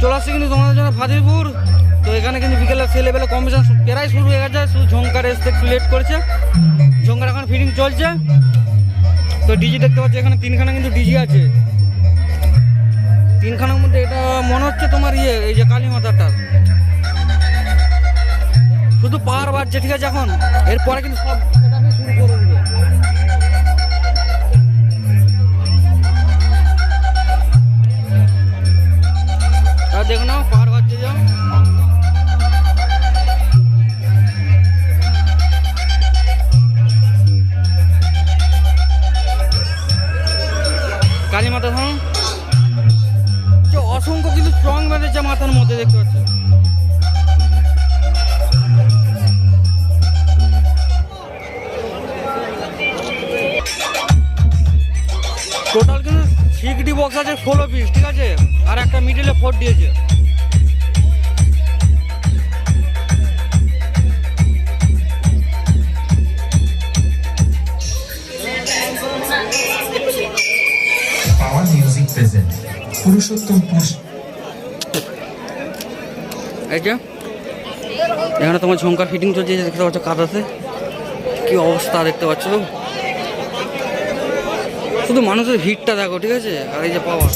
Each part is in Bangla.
চলে আসছে কিন্তু তোমাদের জন্য ফাদিরপুর তো এখানে কিন্তু বিকেলে সে লেভেলে কম্পিটিশন প্রায় শুরু হয়ে গেছে। শুধু ঝঙ্কার এসতে লেট করেছে। ঝঙ্কার এখন ফিটিং চলছে। তো ডিজি দেখতে পাচ্ছি, এখানে তিনখানা কিন্তু ডিজি আছে। তিনখানার মধ্যে এটা মনে হচ্ছে তোমার ইয়ে এই যে কালী মাতাটা। শুধু পাহাড় বাজছে ঠিক আছে এখন। এরপরে কিন্তু সব সেটাকে শুরু করে। কালী মাতা যে অসংখ্য কিন্তু স্ট্রং বেঁধেছে মাথার মধ্যে দেখতে পাচ্ছ। টোটাল কিন্তু সিক্সটি বক্স আছে, ষোলো পিস ঠিক আছে? আর একটা মিডিলে ফোর দিয়েছে। পুরুষোত্তমপুর এখানে তোমার ঝঙ্কার ফিটিং চলছে দেখতে পাচ্ছ কাদাতে কি অবস্থা দেখতে পাচ্ছ? শুধু মানুষের ভিড়টা দেখো, ঠিক আছে? আর এই যে পাওয়ার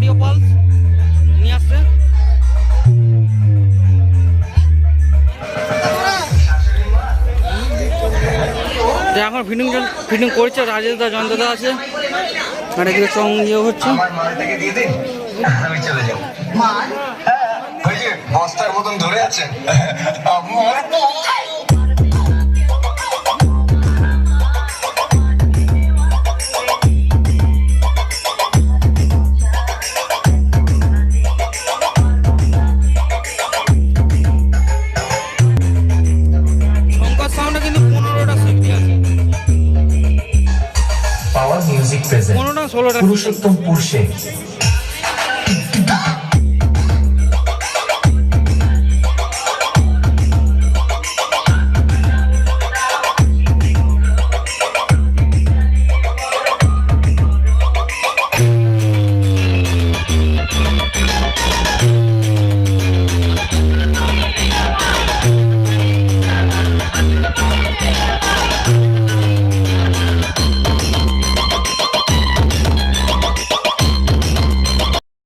অডিও পালস নিয়ে আসছে এখন ফিটিং ফিটিং করছে, রাজেশ দা জয়ন্তদা আছে। আর এদিকে চং ইয়ে হচ্ছে? হ্যাঁ ওই যে বস্তার মতন ধরে আছেন। প্রেজেন্ট পুরুষোত্তমপুর শেখ